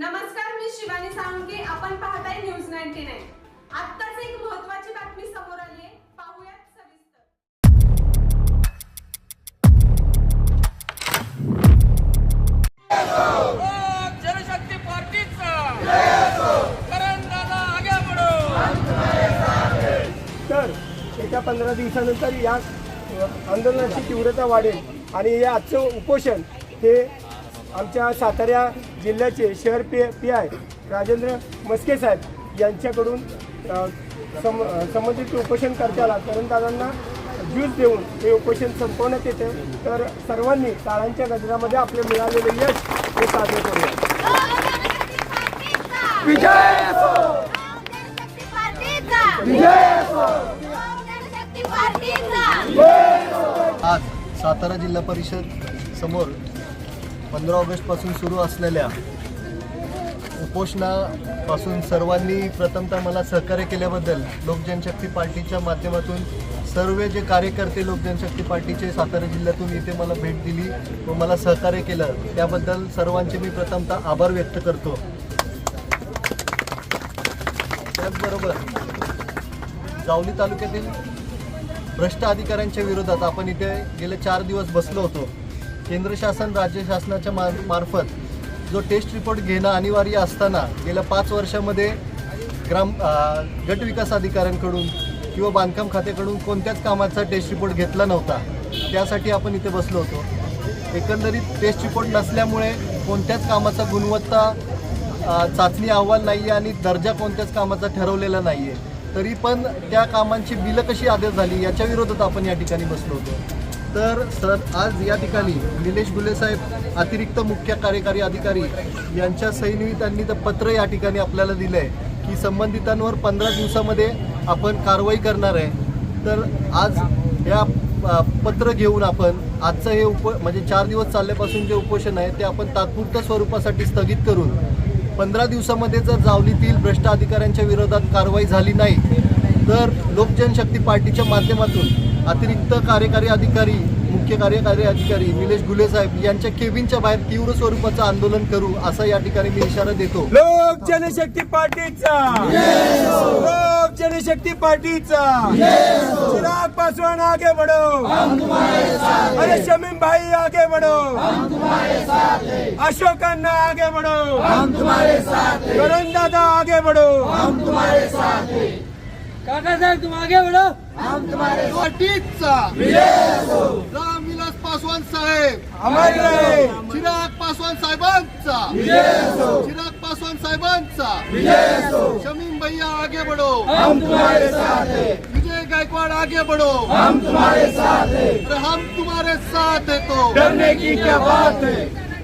नमस्कार मी शिवानी साळुंके. आपण पाहताय न्यूज नाईन्टी नाईन. आत्ताच एक महत्वाची बातमी समोर आली आहे पाहूयात सविस्तर. जनशक्ती पार्टीचा. करण दादा आगे बढो. तर येत्या पंधरा दिवसानंतर या आंदोलनाची तीव्रता वाढेल आणि हे आजचं उपोषण हे आमच्या सातारा जिल्ह्याचे शहर P P I Rajendra Maske साहेब यांच्याकडून सम संबंधित उपोषणकर्त्याला तरणदारांना ज्यूस देऊन हे उपोषण संपवण्यात येते. तर सर्वांनी टाळांच्या गजरामध्ये आपले मिळालेले यश हे साजरे करूया. विजय आज सातारा जिल्हा परिषद समोर पंधरा ऑगस्टपासून सुरू असलेल्या उपोषणापासून सर्वांनी प्रथमतः मला सहकार्य केल्याबद्दल लोकजनशक्ती पार्टीच्या माध्यमातून सर्व जे कार्यकर्ते लोकजनशक्ती पार्टीचे सातारा जिल्ह्यातून इथे मला भेट दिली व मला सहकार्य केलं त्याबद्दल सर्वांचे मी प्रथमतः आभार व्यक्त करतो. त्याचबरोबर जावली तालुक्यातील भ्रष्ट अधिकाऱ्यांच्या विरोधात आपण इथे गेले चार दिवस बसलो होतो. केंद्र शासन राज्य शासनाच्या मा मार्फत जो टेस्ट रिपोर्ट घेणं अनिवार्य असताना गेल्या पाच वर्षामध्ये ग्राम गट विकास अधिकाऱ्यांकडून किंवा बांधकाम खात्याकडून कोणत्याच कामाचा टेस्ट रिपोर्ट घेतला नव्हता. त्यासाठी आपण इथे बसलो होतो. एकंदरीत टेस्ट रिपोर्ट नसल्यामुळे कोणत्याच कामाचा गुणवत्ता चाचणी अहवाल नाही आहे आणि दर्जा कोणत्याच कामाचा ठरवलेला नाही आहे तरी पण त्या कामांची बिलं कशी आदेश झाली याच्या विरोधात आपण या ठिकाणी बसलो होतो. तर सर आज या ठिकाणी निलेश गुले साहेब अतिरिक्त मुख्य कार्यकारी अधिकारी यांच्या सहीने त्यांनी तर पत्र या ठिकाणी आपल्याला दिलं आहे की संबंधितांवर पंधरा दिवसामध्ये आपण कारवाई करणार आहे. तर आज या पत्र घेऊन आपण आजचं हे उप म्हणजे चार दिवस चालल्यापासून जे उपोषण आहे ते आपण तात्पुरत्या स्वरूपासाठी स्थगित करून पंधरा दिवसामध्ये जर जावलीतील भ्रष्ट अधिकाऱ्यांच्या विरोधात कारवाई झाली नाही तर लोकजनशक्ती पार्टीच्या माध्यमातून अतिरिक्त कार्यकारी अधिकारी मुख्य कार्यकारी अधिकारी निलेश गुले साहेब यांच्या केबिनच्या बाहेर तीव्र स्वरूपाचं आंदोलन करू असा या ठिकाणी मी इशारा देतो. लोक जनशक्ती पार्टीचा. लोक जनशक्ती पार्टीचा. चिराग पासवान आगे बढ़ो. अरे शमीम भाई आगे बढ़ो. अशोकांना आगे बढ़ो. करण दादा आगे बढ़ो. काका साहेब तुम आगे बढो रामविलास पासवान साहेब. चिराग पासवान साहेबांचा. चिराग पासवान साहेबांचा. शमीम भैया आगे बढ़ो. विजय गायकवाड़ आगे बढ़ो. हम तुम्हारे साथ हैं. हम तुम्हारे साथ है तो. डरने की क्या बात है?